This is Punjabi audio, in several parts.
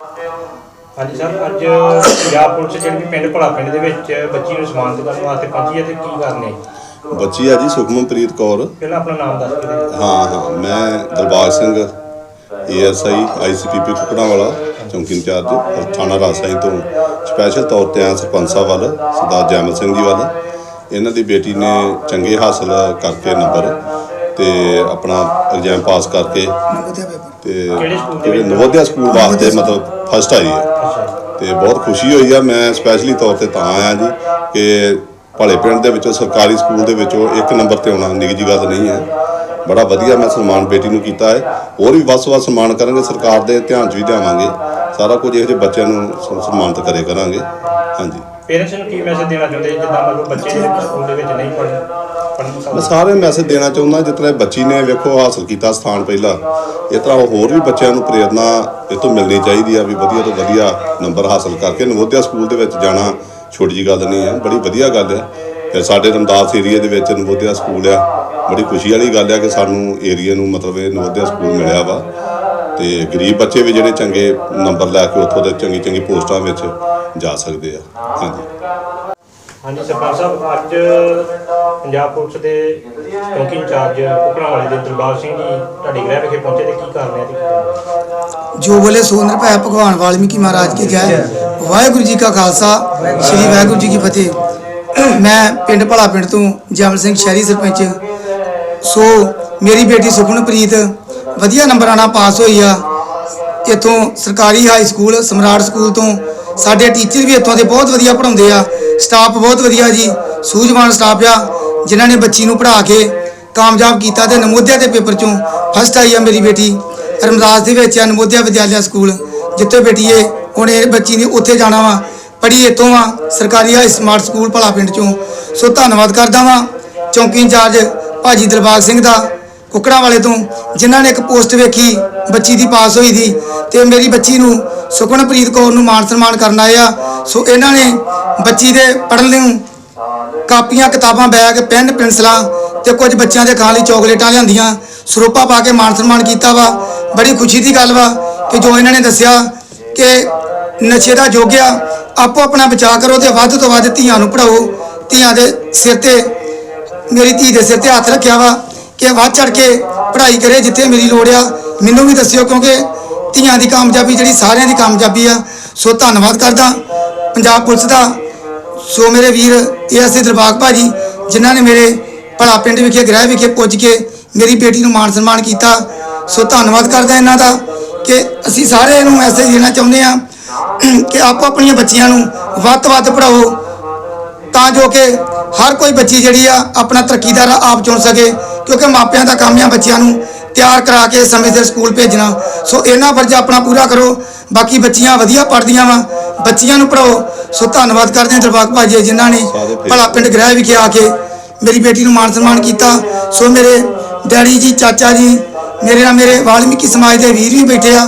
ਹਾਂਜੀ ਸਰ ਅੱਜ ਪੰਜਾਬ ਪੁਲਿਸ ਜਿਹੜੀ ਪਿੰਡ ਭਲਾ ਪਿੰਡ ਦੇ ਵਿੱਚ ਬੱਚੀ ਨੂੰ ਸਨਮਾਨਿਤ ਕਰਨ ਵਾਸਤੇ ਪਹੁੰਚੀ ਹੈ ਤੇ ਕੀ ਕਰਨੇ ਬੱਚੀ ਆ ਜੀ ਸੁਖਮਨਪ੍ਰੀਤ ਕੌਰ। ਪਹਿਲਾਂ ਆਪਣਾ ਨਾਮ ਦੱਸ ਦਿਓ। ਹਾਂ ਹਾਂ ਮੈਂ ਦਿਲਬਾਗ ਸਿੰਘ ਏਐਸਆਈ ਆਈਸੀਪੀਪੀ ਕੁਕੜਾ ਵਾਲਾ ਚੌਂਕੀ ਇੰਚਾਰਜ ਔਰ ਥਾਣਾ ਰਾਜਸਾਈ ਤੋਂ ਸਪੈਸ਼ਲ ਤੌਰ ਤੇ ਆਇਆ ਸਰਪੰਚ ਸਾਹਿਬ ਵੱਲ ਸਰਦਾਰ ਜੈਮਲ ਸਿੰਘ ਜੀ ਵੱਲ। ਇਹਨਾਂ ਦੀ ਬੇਟੀ ਨੇ ਚੰਗੇ ਹਾਸਲ ਕਰਕੇ ਨੰਬਰ ਤੇ ਆਪਣਾ ਐਗਜ਼ਾਮ ਪਾਸ ਕਰਕੇ ਤੇ ਕਿਹੜੇ ਸਕੂਲ ਦੇ ਜਿਹੜੇ? ਨਵੋਦਿਆ ਸਕੂਲ ਵਾਸਤੇ ਮਤਲਬ ਫਸਟ ਆਈ ਹੈ। ਤੇ ਬਹੁਤ ਖੁਸ਼ੀ ਹੋਈ ਆ ਮੈਂ ਸਪੈਸ਼ਲੀ ਤੌਰ ਤੇ ਤਾਂ ਆਇਆ ਜੀ ਕਿ ਭਲੇ ਪਿੰਡ ਦੇ ਵਿੱਚੋਂ ਸਰਕਾਰੀ ਸਕੂਲ ਦੇ ਵਿੱਚੋਂ ਇੱਕ ਨੰਬਰ ਤੇ ਆਉਣਾ ਨਿੱਕੀ ਜੀ ਗੱਲ ਨਹੀਂ ਹੈ। ਬੜਾ ਵਧੀਆ ਮੈਂ ਸਨਮਾਨ ਬੇਟੀ ਨੂੰ ਕੀਤਾ ਹੈ। ਹੋਰ ਵੀ ਵੱਧ ਸਨਮਾਨ ਕਰਾਂਗੇ ਸਰਕਾਰ ਦੇ ਧਿਆਨ 'ਚ ਵੀ ਲਿਆਵਾਂਗੇ ਸਾਰਾ ਕੁਝ ਇਹੋ ਜਿਹੇ ਬੱਚਿਆਂ ਨੂੰ ਸਨਮਾਨਿਤ ਕਰੇ ਕਰਾਂਗੇ। ਹਾਂਜੀ। ਪੇਰੈਂਟਸ ਨੂੰ ਕੀ ਮੈਸੇਜ ਦੇਣਾ ਚਾਹੁੰਦੇ? ਜਿੱਦਾਂ ਮਤਲਬ ਬੱਚੇ ਸਕੂਲ ਦੇ ਵਿੱਚ ਨਹੀਂ ਪੜ੍ਹਨ ਮੈਂ ਸਾਰੇ ਮੈਸੇਜ ਦੇਣਾ ਚਾਹੁੰਦਾ, ਜਿਸ ਤਰ੍ਹਾਂ ਇਹ ਬੱਚੀ ਨੇ ਵੇਖੋ ਹਾਸਲ ਕੀਤਾ ਸਥਾਨ ਪਹਿਲਾ। ਇਸ ਤਰ੍ਹਾਂ ਹੋਰ ਵੀ ਬੱਚਿਆਂ ਨੂੰ ਪ੍ਰੇਰਨਾ ਇਹ ਤੋਂ ਮਿਲਣੀ ਚਾਹੀਦੀ ਆ ਵੀ ਵਧੀਆ ਤੋਂ ਵਧੀਆ ਨੰਬਰ ਹਾਸਲ ਕਰਕੇ ਨਵੋਦਿਆ ਸਕੂਲ ਦੇ ਵਿੱਚ ਜਾਣਾ ਛੋਟੀ ਜੀ ਗੱਲ ਨਹੀਂ ਆ, ਬੜੀ ਵਧੀਆ ਗੱਲ ਆ। ਫਿਰ ਸਾਡੇ ਰਮਦਾਸ ਏਰੀਆ ਦੇ ਵਿੱਚ ਨਵੋਦਿਆ ਸਕੂਲ ਆ। ਬੜੀ ਖੁਸ਼ੀ ਵਾਲੀ ਗੱਲ ਆ ਕਿ ਸਾਨੂੰ ਏਰੀਆ ਨੂੰ ਮਤਲਬ ਇਹ ਨਵੋਦਿਆ ਸਕੂਲ ਮਿਲਿਆ ਵਾ। ਤੇ ਗਰੀਬ ਬੱਚੇ ਵੀ ਜਿਹੜੇ ਚੰਗੇ ਨੰਬਰ ਲੈ ਕੇ ਉੱਥੋਂ ਦੇ ਚੰਗੀ ਚੰਗੀ ਪੋਸਟਾਂ ਵਿੱਚ ਜਾ ਸਕਦੇ ਆ। ਹਾਂਜੀ। ਹਾਂਜੀ, ਸਰਪੰਚ ਸਾਹਿਬ, ਅੱਜ ਪੰਜਾਬ ਪੁਲਿਸ ਦੇ ਚੌਂਕੀ ਇੰਚਾਰਜ ਕੁਕੜਾ ਦੇ ਦਰਬਾਰ ਸਿੰਘ ਜੀ ਤੁਹਾਡੇ ਗ੍ਰਹਿ ਵਿਖੇ ਪਹੁੰਚੇ ਤੇ ਕੀ ਕਰਨੇ ਆ ਤੇ ਜੋ ਬੋਲੇ ਸੋ ਨਿਰਭੈ ਭਗਵਾਨ ਵਾਲਮੀਕੀ ਮਹਾਰਾਜ ਕੀ ਜੈ। ਵਾਹਿਗੁਰੂ ਜੀ ਕਾ ਖਾਲਸਾ, ਸ੍ਰੀ ਵਾਹਿਗੁਰੂ ਜੀ ਕੀ ਫਤਿਹ। ਮੈਂ ਪਿੰਡ ਭਲਾ ਪਿੰਡ ਤੋਂ ਜਮਲ ਸਿੰਘ ਸ਼ਹਿਰੀ ਸਰਪੰਚ। ਸੋ ਮੇਰੀ ਬੇਟੀ ਸੁਖਨਪ੍ਰੀਤ ਵਧੀਆ ਨੰਬਰਾਂ ਨਾਲ ਪਾਸ ਹੋਈ ਆ। ਇੱਥੋਂ ਸਰਕਾਰੀ ਹਾਈ ਸਕੂਲ ਸਮਰਾਟ ਸਕੂਲ ਤੋਂ। ਸਾਡੇ ਟੀਚਰ ਵੀ ਇੱਥੋਂ ਦੇ ਬਹੁਤ ਵਧੀਆ ਪੜ੍ਹਾਉਂਦੇ ਆ। ਸਟਾਫ ਬਹੁਤ ਵਧੀਆ ਜੀ, ਸੂਝਵਾਨ ਸਟਾਫ ਆ, ਜਿਨ੍ਹਾਂ ਨੇ ਬੱਚੀ ਨੂੰ ਪੜ੍ਹਾ ਕੇ ਕਾਮਯਾਬ ਕੀਤਾ ਤੇ ਨਮੋਦਿਆ ਦੇ ਪੇਪਰ ਚੋਂ ਫਸਟ ਆਈ ਆ ਮੇਰੀ ਬੇਟੀ। ਰਮਦਾਸ ਦੇ ਵਿੱਚ ਆ ਨਮੋਦਿਆ ਵਿਦਿਆਲਿਆ ਸਕੂਲ, ਜਿੱਥੇ ਬੇਟੀ ਏ ਹੁਣ ਇਹ ਬੱਚੀ ਨੇ ਉੱਥੇ ਜਾਣਾ ਵਾ ਪੜ੍ਹੀ ਇੱਥੋਂ ਆ ਸਰਕਾਰੀ ਹਾਈ ਸਮਾਰਟ ਸਕੂਲ ਭਲਾ ਪਿੰਡ ਚੋਂ। ਸੋ ਧੰਨਵਾਦ ਕਰਦਾ ਵਾਂ, ਚੌਂਕੀ ਇੰਚਾਰਜ ਭਾਜੀ ਦਰਬਾਰ ਸਿੰਘ ਦਾ ਕੁਕੜਾ ਵਾਲੇ ਤੋਂ, ਜਿਨ੍ਹਾਂ ਨੇ ਇੱਕ ਪੋਸਟ ਵੇਖੀ, ਬੱਚੀ ਦੀ ਪਾਸ ਹੋਈ ਦੀ ਤੇ ਮੇਰੀ ਬੱਚੀ ਨੂੰ ਸੁਖਨਪ੍ਰੀਤ ਕੌਰ ਨੂੰ ਮਾਣ ਸਨਮਾਨ ਕਰਨ ਆਇਆ ਸੋ ਇਹਨਾਂ ਨੇ ਬੱਚੀ ਦੇ ਪੜ੍ਹਨ ਨੂੰ ਕਾਪੀਆਂ, ਕਿਤਾਬਾਂ, ਬੈਗ, ਪੈਨ, ਪੈਨਸਲਾਂ ਤੇ ਕੁਝ ਬੱਚਿਆਂ ਦੇ ਖਾਣ ਲਈ ਚਾਕਲੇਟਾਂ ਲਿਆਂਦੀਆਂ। ਸਰੋਪਾ ਪਾ ਕੇ ਮਾਣ ਸਨਮਾਨ ਕੀਤਾ ਵਾ। ਬੜੀ ਖੁਸ਼ੀ ਦੀ ਗੱਲ ਵਾ ਕਿ ਜੋ ਇਹਨਾਂ ਨੇ ਦੱਸਿਆ ਕਿ ਨਸ਼ੇ ਦਾ ਜੋਗਿਆ ਆਪੋ ਆਪਣਾ ਬਚਾਅ ਕਰੋ ਤੇ ਵੱਧ ਤੋਂ ਵੱਧ ਧੀਆਂ ਨੂੰ ਪੜਾਓ ਧੀਆਂ ਦੇ ਸਿਰ ਤੇ, ਮੇਰੀ ਧੀ ਦੇ ਸਿਰ ਤੇ ਹੱਥ ਰੱਖਿਆ ਵਾ। ਕਿ ਵੱਧ ਚੜ ਕੇ ਪੜ੍ਹਾਈ ਕਰੇ ਜਿੱਥੇ ਮੇਰੀ ਲੋੜ ਆ। ਮੈਨੂੰ ਵੀ ਦੱਸਿਓ ਕਿਉਂਕਿ ਧੀਆਂ ਦੀ ਕਾਮਯਾਬੀ ਜਿਹੜੀ ਸਾਰਿਆਂ ਦੀ ਕਾਮਯਾਬੀ ਆ। ਸੋ ਧੰਨਵਾਦ ਕਰਦਾ ਪੰਜਾਬ ਪੁਲਿਸ ਦਾ। ਸੋ ਮੇਰੇ ਵੀਰ ਏਐਸਏ ਦਰਬਾਗ ਭਾਜੀ, ਜਿਨ੍ਹਾਂ ਨੇ ਮੇਰੇ ਭਲਾ ਪਿੰਡ ਵਿਖੇ, ਗ੍ਰਹਿ ਵਿਖੇ ਪੁੱਜ ਕੇ ਮੇਰੀ ਬੇਟੀ ਨੂੰ ਮਾਣ ਸਨਮਾਨ ਕੀਤਾ। ਸੋ ਧੰਨਵਾਦ ਕਰਦਾ ਇਹਨਾਂ ਦਾ ਕਿ ਅਸੀਂ ਸਾਰਿਆਂ ਨੂੰ ਮੈਸੇਜ ਦੇਣਾ ਚਾਹੁੰਦੇ ਆ ਕਿ ਆਪੋ ਆਪਣੀਆਂ ਬੱਚੀਆਂ ਨੂੰ ਵੱਧ ਤੋਂ ਵੱਧ ਪੜਾਓ ਤਾਂ ਜੋ ਕਿ ਹਰ ਕੋਈ ਬੱਚੀ ਜਿਹੜੀ ਆ ਆਪਣਾ ਤਰੱਕੀ ਦਾ ਰਾਹ ਆਪ ਚੁਣ ਸਕੇ ਕਿਉਂਕਿ ਮਾਪਿਆਂ ਦਾ ਕੰਮ ਆ ਬੱਚਿਆਂ ਨੂੰ ਤਿਆਰ ਕਰਾ ਕੇ ਸਮੇਂ ਸਿਰ ਸਕੂਲ ਭੇਜਣਾ। ਸੋ ਇਹਨਾਂ ਫਰਜ਼ ਆਪਣਾ ਪੂਰਾ ਕਰੋ। ਬਾਕੀ ਬੱਚੀਆਂ ਵਧੀਆ ਪੜ੍ਹਦੀਆਂ ਵਾ। ਬੱਚੀਆਂ ਨੂੰ ਪੜਾਓ ਸੋ ਧੰਨਵਾਦ ਕਰਦੇ ਹਾਂ ਦਰਬਾਗ ਭਾਜੀ ਜਿਨ੍ਹਾਂ ਨੇ ਭਲਾ ਪਿੰਡ ਗ੍ਰਹਿ ਵਿਖੇ ਆ ਕੇ ਮੇਰੀ ਬੇਟੀ ਨੂੰ ਮਾਣ ਸਨਮਾਨ ਕੀਤਾ। ਸੋ ਮੇਰੇ ਡੈਡੀ ਜੀ ਚਾਚਾ ਜੀ ਮੇਰੇ ਨਾਲ ਮੇਰੇ ਵਾਲਮੀਕੀ ਸਮਾਜ ਦੇ ਵੀਰ ਵੀ ਬੈਠੇ ਆ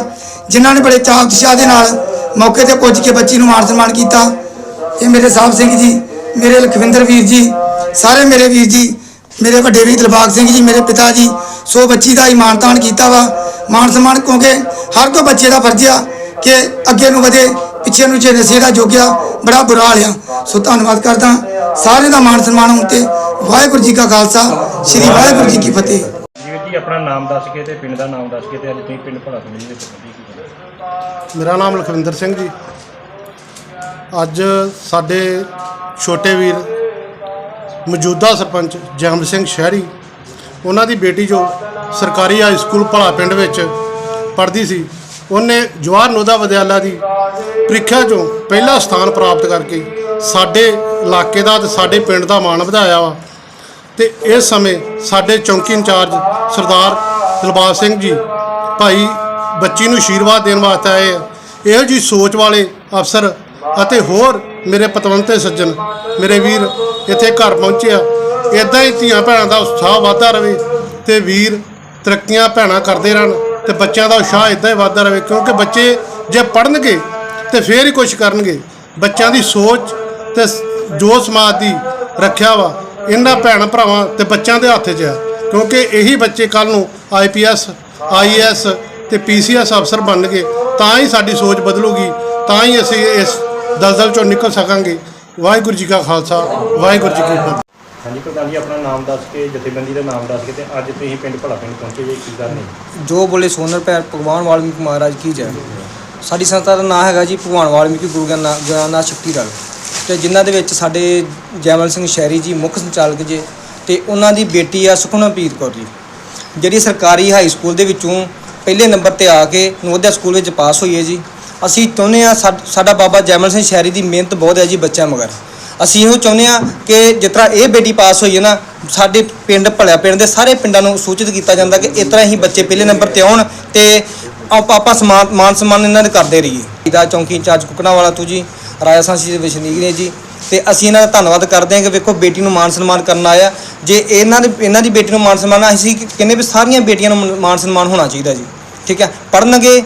ਜਿਨ੍ਹਾਂ ਨੇ ਬੜੇ ਚਾਅ ਉਤਸ਼ਾਹ ਦੇ ਨਾਲ ਮੌਕੇ ਤੇ ਪੁੱਜ ਕੇ ਬੱਚੀ ਨੂੰ ਮਾਣ ਸਨਮਾਨ ਕੀਤਾ। ਇਹ ਮੇਰੇ ਸਾਹਿਬ ਸਿੰਘ ਜੀ ਮੇਰੇ ਲਖਵਿੰਦਰ ਵੀਰ ਜੀ ਸਾਰੇ ਮੇਰੇ ਵੀਰ ਜੀ ਮੇਰੇ ਵੱਡੇ ਵੀਰ ਦਿਲਬਾਗ ਸਿੰਘ ਜੀ ਮੇਰੇ ਪਿਤਾ ਜੀ ਸੋ ਬੱਚੀ ਦਾ ਇਮਾਨਤਾਨ ਕੀਤਾ ਵਾ ਮਾਨ ਸਨਮਾਨ ਕਿਉਂਕਿ ਹਰ ਕੋਈ ਬੱਚੇ ਦਾ ਫਰਜ਼ ਆ ਕਿ ਅੱਗੇ ਨੂੰ ਵਧੇ ਪਿੱਛੇ ਨੂੰ ਜੇ ਨਸ਼ੇ ਦਾ ਜੋਗਿਆ ਬੜਾ ਬੁਰਾ ਹਾਲ ਆ। ਸੋ ਧੰਨਵਾਦ ਕਰਦਾ ਸਾਰੇ ਦਾ ਮਾਨ ਸਨਮਾਨ ਹੋਣ ਤੇ ਵਾਹਿਗੁਰੂ ਜੀ ਕਾ ਖਾਲਸਾ ਸ੍ਰੀ ਵਾਹਿਗੁਰੂ ਜੀ ਕੀ ਫਤਿਹ। ਜੀ ਜੀ ਆਪਣਾ ਨਾਮ ਦੱਸ ਕੇ ਤੇ ਪਿੰਡ ਦਾ ਨਾਮ ਦੱਸ ਕੇ ਤੇ ਅੱਜ ਤੁਸੀਂ ਪਿੰਡ ਭਲਾ ਪਿੰਡ ਦੇ ਵਿੱਚ ਪਹੁੰਚੇ ਕੀ ਕਰਨੇ ਮੇਰਾ ਨਾਮ ਲਖਵਿੰਦਰ ਸਿੰਘ ਜੀ। ਅੱਜ ਸਾਡੇ ਛੋਟੇ ਵੀਰ ਮੌਜੂਦਾ ਸਰਪੰਚ ਜੈਮਲ ਸਿੰਘ ਸ਼ਹਿਰੀ, ਉਹਨਾਂ ਦੀ ਬੇਟੀ ਜੋ ਸਰਕਾਰੀ ਹਾਈ ਸਕੂਲ ਭਲਾ ਪਿੰਡ ਵਿੱਚ ਪੜ੍ਹਦੀ ਸੀ, ਉਹਨੇ ਜਵਾਹਰ ਨੋਦਾ ਵਿਦਿਆਲਾ ਦੀ ਪ੍ਰੀਖਿਆ 'ਚੋਂ ਪਹਿਲਾ ਸਥਾਨ ਪ੍ਰਾਪਤ ਕਰਕੇ ਸਾਡੇ ਇਲਾਕੇ ਦਾ ਤੇ ਸਾਡੇ ਪਿੰਡ ਦਾ ਮਾਣ ਵਧਾਇਆ ਵਾ। ਤੇ ਇਸ ਸਮੇਂ ਸਾਡੇ ਚੌਂਕੀ ਇੰਚਾਰਜ ਸਰਦਾਰ ਦਿਲਬਾਗ ਸਿੰਘ ਜੀ ਭਾਈ ਬੱਚੀ ਨੂੰ ਆਸ਼ੀਰਵਾਦ ਦੇਣ ਵਾਸਤੇ ਆਏ ਆ। ਇਹੋ ਜੀ ਸੋਚ ਵਾਲੇ ਅਫਸਰ ਅਤੇ ਹੋਰ ਮੇਰੇ ਪਤਵੰਤੇ ਸੱਜਣ, ਮੇਰੇ ਵੀਰ ਇੱਥੇ ਘਰ ਪਹੁੰਚੇ ਆ ਇਦਾਂ ਹੀ ਧੀਆਂ ਭੈਣਾਂ ਦਾ ਉਤਸ਼ਾਹ ਵਧਦਾ ਰਹੇ ਤੇ ਵੀਰ ਤਰੱਕੀਆਂ ਭੈਣਾਂ ਕਰਦੇ ਰਹਿਣ ਤੇ ਬੱਚਿਆਂ ਦਾ ਉਤਸ਼ਾਹ ਇਦਾਂ ਹੀ ਵਧਦਾ ਰਹੇ ਕਿਉਂਕਿ ਬੱਚੇ ਜੇ ਪੜਨਗੇ ਤੇ ਫੇਰ ਹੀ ਕੁਝ ਕਰਨਗੇ। ਬੱਚਿਆਂ ਦੀ ਸੋਚ ਤੇ ਜੋ ਸਮਾਜ ਦੀ ਰੱਖਿਆ ਵਾ, ਇਹਨਾਂ ਭੈਣ ਭਰਾਵਾਂ ਤੇ ਬੱਚਿਆਂ ਦੇ ਹੱਥ 'ਚ ਆ ਕਿਉਂਕਿ ਇਹੀ ਬੱਚੇ ਕੱਲ ਨੂੰ ਆਈਪੀਐਸ ਆਈਏਐਸ ਤੇ ਪੀਸੀਐਸ ਅਫਸਰ ਬਣਨਗੇ, ਤਾਂ ਹੀ ਸਾਡੀ ਸੋਚ ਬਦਲੂਗੀ, ਤਾਂ ਹੀ ਅਸੀਂ ਇਸ ਦਲਦਲ ਚੋਂ ਨਿਕਲ ਸਕਾਂਗੇ। ਵਾਹਿਗੁਰੂ ਜੀ ਕਾ ਖਾਲਸਾ ਵਾਹਿਗੁਰੂ ਜੀ ਕੀ ਫਤਿਹ। ਹਾਂਜੀ ਪ੍ਰਧਾਨ ਜੀ ਆਪਣਾ ਨਾਮ ਦੱਸ ਕੇ ਜਥੇਬੰਦੀ ਦਾ ਨਾਮ ਦੱਸ ਕੇ ਤੇ ਅੱਜ ਤੁਸੀਂ ਪਿੰਡ ਭਲਾ ਪਿੰਡ ਪਹੁੰਚੇ ਜੇ ਕੀ ਕਰਨੇ? ਜੋ ਬੋਲੇ ਸੋਨਰ ਪੈਰ ਭਗਵਾਨ ਵਾਲਮੀਕੀ ਮਹਾਰਾਜ ਕੀ ਜੈ। ਸਾਡੀ ਸੰਸਥਾ ਦਾ ਨਾਮ ਹੈਗਾ ਜੀ ਭਗਵਾਨ ਵਾਲਮੀਕੀ ਗੁਰੂ ਗਿਆਨ ਗਿਆਨਨਾਥ ਸ਼ਕਤੀ ਦਲ ਤੇ ਜਿਨ੍ਹਾਂ ਦੇ ਵਿੱਚ ਸਾਡੇ ਜੈਮਲ ਸਿੰਘ ਸ਼ਹਿਰੀ ਜੀ ਮੁੱਖ ਸੰਚਾਲਕ ਜੇ ਤੇ ਉਹਨਾਂ ਦੀ ਬੇਟੀ ਆ ਸੁਖਮਨਪ੍ਰੀਤ ਕੌਰ ਜੀ। ਜਿਹੜੀ ਸਰਕਾਰੀ ਹਾਈ ਸਕੂਲ ਦੇ ਵਿੱਚੋਂ ਪਹਿਲੇ ਨੰਬਰ ਤੇ ਆ ਕੇ ਨਵੋਦਿਆ ਸਕੂਲ ਵਿੱਚ ਪਾਸ ਹੋਈ ਹੈ ਜੀ। ਅਸੀਂ ਚਾਹੁੰਦੇ ਆ ਸਾਡਾ ਬਾਬਾ ਜੈਮਲ ਸਿੰਘ ਸ਼ਹਿਰੀ ਦੀ ਮਿਹਨਤ ਬਹੁਤ ਹੈ ਜੀ ਬੱਚਿਆਂ ਮਗਰ। ਅਸੀਂ ਇਹੋ ਚਾਹੁੰਦੇ ਆ ਕਿ ਜਿਸ ਤਰ੍ਹਾਂ ਇਹ ਬੇਟੀ ਪਾਸ ਹੋਈ ਹੈ ਨਾ, ਸਾਡੇ ਪਿੰਡ ਭਲਿਆ ਪਿੰਡ ਦੇ ਸਾਰੇ ਪਿੰਡਾਂ ਨੂੰ ਸੂਚਿਤ ਕੀਤਾ ਜਾਂਦਾ ਕਿ ਇਸ ਤਰ੍ਹਾਂ ਹੀ ਬੱਚੇ ਪਹਿਲੇ ਨੰਬਰ ਤੇ ਆਉਣ ਤੇ ਆਪਾਂ ਆਪਾਂ ਸਮਾਨ, ਮਾਨ ਸਨਮਾਨ ਇਹਨਾਂ ਦੇ ਕਰਦੇ ਰਹੀਏ। ਇਹਦਾ ਚੌਂਕੀ ਇੰਚਾਰਜ ਕੁਕਣਾ ਵਾਲਾ ਤੂੰ ਜੀ, ਰਾਜਾ ਸਾਂਸੀ ਦੇ ਵਸਨੀਕ ਨੇ ਜੀ। ਤੇ ਅਸੀਂ ਇਹਨਾਂ ਦਾ ਧੰਨਵਾਦ ਕਰਦੇ ਹਾਂ ਕਿ ਵੇਖੋ ਬੇਟੀ ਨੂੰ ਮਾਨ ਸਨਮਾਨ ਕਰਨ ਆਇਆ। ਜੇ ਇਹਨਾਂ ਦੇ, ਇਹਨਾਂ ਦੀ ਬੇਟੀ ਨੂੰ ਮਾਨ ਸਨਮਾਨ, ਅਸੀਂ ਕਹਿੰਦੇ ਵੀ ਸਾਰੀਆਂ ਬੇਟੀਆਂ ਨੂੰ ਮਾਨ ਸਨਮਾਨ ਹੋਣਾ ਚਾਹੀਦਾ ਜੀ। ਠੀਕ ਹੈ? ਪੜਨਗੇ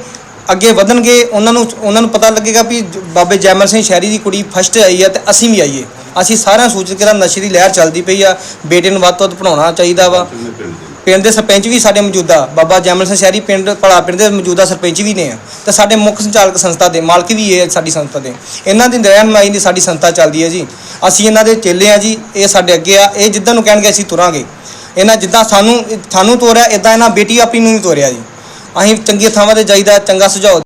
ਅੱਗੇ ਵਧਣਗੇ, ਉਹਨਾਂ ਨੂੰ ਉਹਨਾਂ ਨੂੰ ਪਤਾ ਲੱਗੇਗਾ ਵੀ ਜ- ਬਾਬੇ ਜੈਮਲ ਸਿੰਘ ਸ਼ਹਿਰੀ ਦੀ ਕੁੜੀ ਫਸਟ ਆਈ ਹੈ ਤੇ ਅਸੀਂ ਵੀ ਆਈਏ। ਅਸੀਂ ਸਾਰਿਆਂ ਸੂਚਿਤ ਕਰਾਂ ਨਸ਼ੇ ਦੀ ਲਹਿਰ ਚੱਲਦੀ ਪਈ ਆ, ਬੇਟੇ ਨੂੰ ਵੱਧ ਤੋਂ ਵੱਧ ਪੜਾਉਣਾ ਚਾਹੀਦਾ ਵਾ। ਪਿੰਡ ਦੇ ਸਰਪੰਚ ਵੀ ਸਾਡੇ ਮੌਜੂਦਾ, ਬਾਬਾ ਜੈਮਲ ਸਿੰਘ ਸ਼ਹਿਰੀ ਪਿੰਡ, ਭਲਾ ਪਿੰਡ ਦੇ ਮੌਜੂਦਾ ਸਰਪੰਚ ਵੀ ਨੇ ਆ। ਤੇ ਸਾਡੇ ਮੁੱਖ ਸੰਚਾਲਕ ਸੰਸਥਾ ਦੇ ਮਾਲਕ ਵੀ ਇਹ ਸਾਡੀ ਸੰਸਥਾ ਦੇ। ਇਹਨਾਂ ਦੀ ਰਹਿਨਮਾਈ ਦੀ ਸਾਡੀ ਸੰਸਥਾ ਚੱਲਦੀ ਹੈ ਜੀ। ਅਸੀਂ ਇਹਨਾਂ ਦੇ ਚੇਲੇ ਆ ਜੀ, ਇਹ ਸਾਡੇ ਅੱਗੇ ਆ। ਇਹ ਜਿੱਦਾਂ ਨੂੰ ਕਹਿਣਗੇ ਅਸੀਂ ਤੁਰਾਂਗੇ। ਇਹਨਾਂ ਜਿੱਦਾਂ ਸਾਨੂੰ ਸਾਨੂੰ ਤੋਰਿਆ ਇਦਾਂ ਇਹਨਾਂ ਬੇਟੀ ਆਪਣੀ ਨੂੰ ਵੀ ਤੋਰਿਆ ਜੀ। ਅਸੀਂ ਚੰਗੀਆਂ ਥਾਵਾਂ ਤੇ ਜਾਈਦਾ ਚੰਗਾ ਸੁਝਾਅ